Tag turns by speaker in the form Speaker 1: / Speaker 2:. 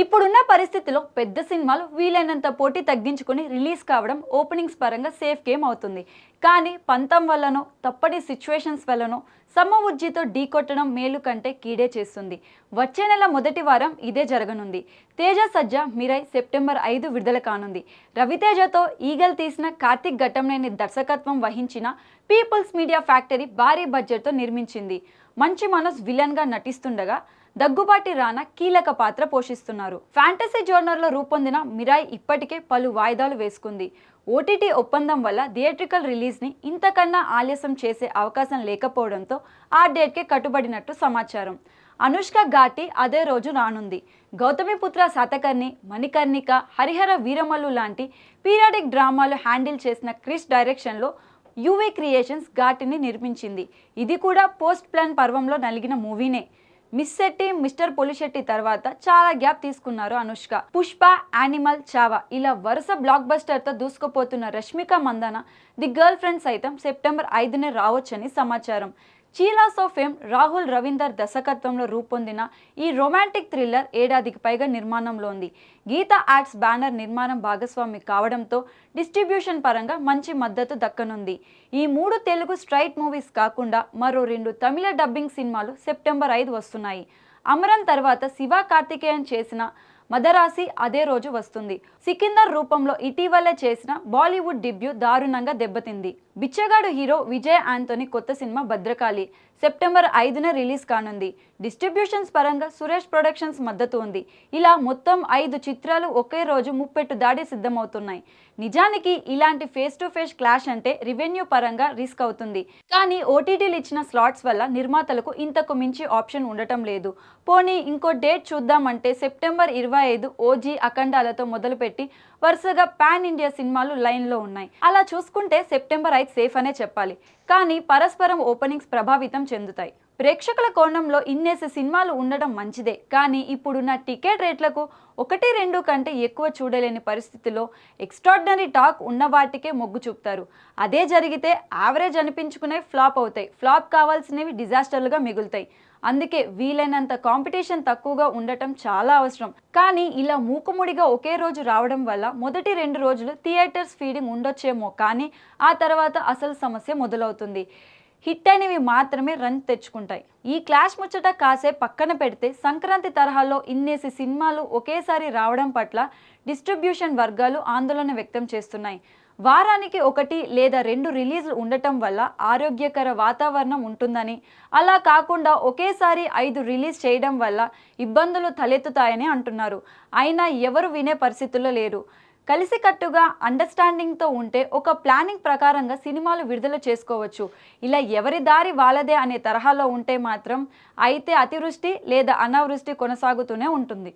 Speaker 1: ఇప్పుడున్న పరిస్థితిలో పెద్ద సినిమాలు వీలైనంత పోటీ తగ్గించుకుని రిలీజ్ కావడం ఓపెనింగ్స్ పరంగా సేఫ్ గేమ్ అవుతుంది. కానీ పంతం వల్లనో తప్పటి సిచ్యువేషన్స్ వల్లనో సమ్మ ఉజ్జితో ఢీకొట్టడం మేలు కంటే కీడే చేస్తుంది. వచ్చే నెల మొదటి వారం ఇదే జరగనుంది. తేజ సజ్జ మిరై సెప్టెంబర్ ఐదు విడుదల కానుంది. రవితేజతో ఈగల్ తీసిన కార్తిక్ ఘట్టంనేని దర్శకత్వం వహించిన పీపుల్స్ మీడియా ఫ్యాక్టరీ భారీ బడ్జెట్తో నిర్మించింది. మంచి మనస్ విలన్గా నటిస్తుండగా దగ్గుబాటి రానా కీలక పాత్ర పోషిస్తున్నారు. ఫ్యాంటసీ జోనర్లో రూపొందిన మిరాయ్ ఇప్పటికే పలు వాయిదాలు వేసుకుంది. ఓటీటీ ఒప్పందం వల్ల థియేట్రికల్ రిలీజ్ని ఇంతకన్నా ఆలస్యం చేసే అవకాశం లేకపోవడంతో ఆ డేట్కే కట్టుబడినట్టు సమాచారం. అనుష్క ఘాటి అదే రోజు రానుంది. గౌతమిపుత్ర శతకర్ణి మణికర్ణిక హరిహర వీరమల్లు లాంటి పీరియాడిక్ డ్రామాలు హ్యాండిల్ చేసిన క్రిష్ డైరెక్షన్లో యువే క్రియేషన్స్ ఘాటిని నిర్మించింది. ఇది కూడా పోస్ట్ ప్లాన్ పర్వంలో నలిగిన మూవీనే. మిస్ శెట్టి మిస్టర్ పొలిశెట్టి తర్వాత చాలా గ్యాప్ తీసుకున్నారు అనుష్క. పుష్ప యానిమల్ చావా ఇలా వరుస బ్లాక్ బస్టర్తో దూసుకుపోతున్న Rashmika Mandanna the girlfriend సైతం సెప్టెంబర్ ఐదునే రావచ్చని సమాచారం. చీలాస్ ఆఫ్ ఫేమ్ రాహుల్ రవీందర్ దర్శకత్వంలో రూపొందిన ఈ రొమాంటిక్ థ్రిల్లర్ ఏడాదికి పైగా నిర్మాణంలో ఉంది. గీత యాడ్స్ బ్యానర్ నిర్మాణం భాగస్వామి కావడంతో డిస్ట్రిబ్యూషన్ పరంగా మంచి మద్దతు దక్కనుంది. ఈ మూడు తెలుగు స్ట్రైట్ మూవీస్ కాకుండా మరో రెండు తమిళ డబ్బింగ్ సినిమాలు సెప్టెంబర్ ఐదు వస్తున్నాయి. అమరం తర్వాత శివ కార్తికేయన్ చేసిన మదరాసి అదే రోజు వస్తుంది. సికిందర్ రూపంలో ఇటీవలే చేసిన బాలీవుడ్ డెబ్యూ దారుణంగా దెబ్బతింది. బిచ్చగాడు హీరో విజయ్ ఆంటోనీ కొత్త సినిమా భద్రకాళి. సెప్టెంబర్ ఐదున రిలీజ్ కానుంది. డిస్ట్రిబ్యూషన్స్ పరంగా సురేష్ ప్రొడక్షన్స్ మద్దతు ఉంది. ఇలా మొత్తం ఐదు చిత్రాలు ఒకే రోజు ముప్పెట్టు దాడి సిద్ధమవుతున్నాయి. నిజానికి ఇలాంటి ఫేస్ టు ఫేస్ క్లాష్ అంటే రెవెన్యూ పరంగా రిస్క్ అవుతుంది. కానీ ఓటీటీలు ఇచ్చిన స్లాట్స్ వల్ల నిర్మాతలకు ఇంతకు మించి ఆప్షన్ ఉండటం లేదు. పోనీ ఇంకో డేట్ చూద్దామంటే సెప్టెంబర్ ఇరవై ఐదు ఓజీ అఖండాలతో మొదలుపెట్టి వరుసగా పాన్ ఇండియా సినిమాలు లైన్లో ఉన్నాయి. అలా చూసుకుంటే సెప్టెంబర్ ఐదు సేఫ్ అనే చెప్పాలి. కానీ పరస్పరం ఓపెనింగ్స్ ప్రభావితం చెందుతాయి. ప్రేక్షకుల కోణంలో ఇన్నేసి సినిమాలు ఉండడం మంచిదే. కానీ ఇప్పుడున్న టికెట్ రేట్లకు ఒకటి రెండు కంటే ఎక్కువ చూడలేని పరిస్థితిలో ఎక్స్ట్రాడినరీ టాక్ ఉన్న వాటికే మొగ్గు చూపుతారు. అదే జరిగితే యావరేజ్ అనిపించుకునే ఫ్లాప్ అవుతాయి. ఫ్లాప్ కావాల్సినవి డిజాస్టర్లుగా మిగులుతాయి. అందుకే వీలైనంత కాంపిటీషన్ తక్కువగా ఉండటం చాలా అవసరం. కానీ ఇలా మూకుముడిగా ఒకే రోజు రావడం వల్ల మొదటి రెండు రోజులు థియేటర్స్ ఫీడింగ్ ఉండొచ్చేమో కానీ ఆ తర్వాత అసలు సమస్య మొదలవుతుంది. హిట్ అయినవి మాత్రమే రన్ తెచ్చుకుంటాయి. ఈ క్లాష్ ముచ్చట కాసే పక్కన పెడితే సంక్రాంతి తరహాలో ఇన్నేసి సినిమాలు ఒకేసారి రావడం పట్ల డిస్ట్రిబ్యూషన్ వర్గాలు ఆందోళన వ్యక్తం చేస్తున్నాయి. వారానికి ఒకటి లేదా రెండు రిలీజ్లు ఉండటం వల్ల ఆరోగ్యకర వాతావరణం ఉంటుందని. అలా కాకుండా ఒకేసారి ఐదు రిలీజ్ చేయడం వల్ల ఇబ్బందులు తలెత్తుతాయని అంటున్నారు. అయినా ఎవరు వినే పరిస్థితుల్లో లేరు. కలిసికట్టుగా అండర్స్టాండింగ్తో ఉంటే ఒక ప్లానింగ్ ప్రకారంగా సినిమాలు విడుదల చేసుకోవచ్చు. ఇలా ఎవరి దారి వాళ్ళదే అనే తరహాలో ఉంటే మాత్రం అయితే అతివృష్టి లేదా అనావృష్టి కొనసాగుతూనే ఉంటుంది.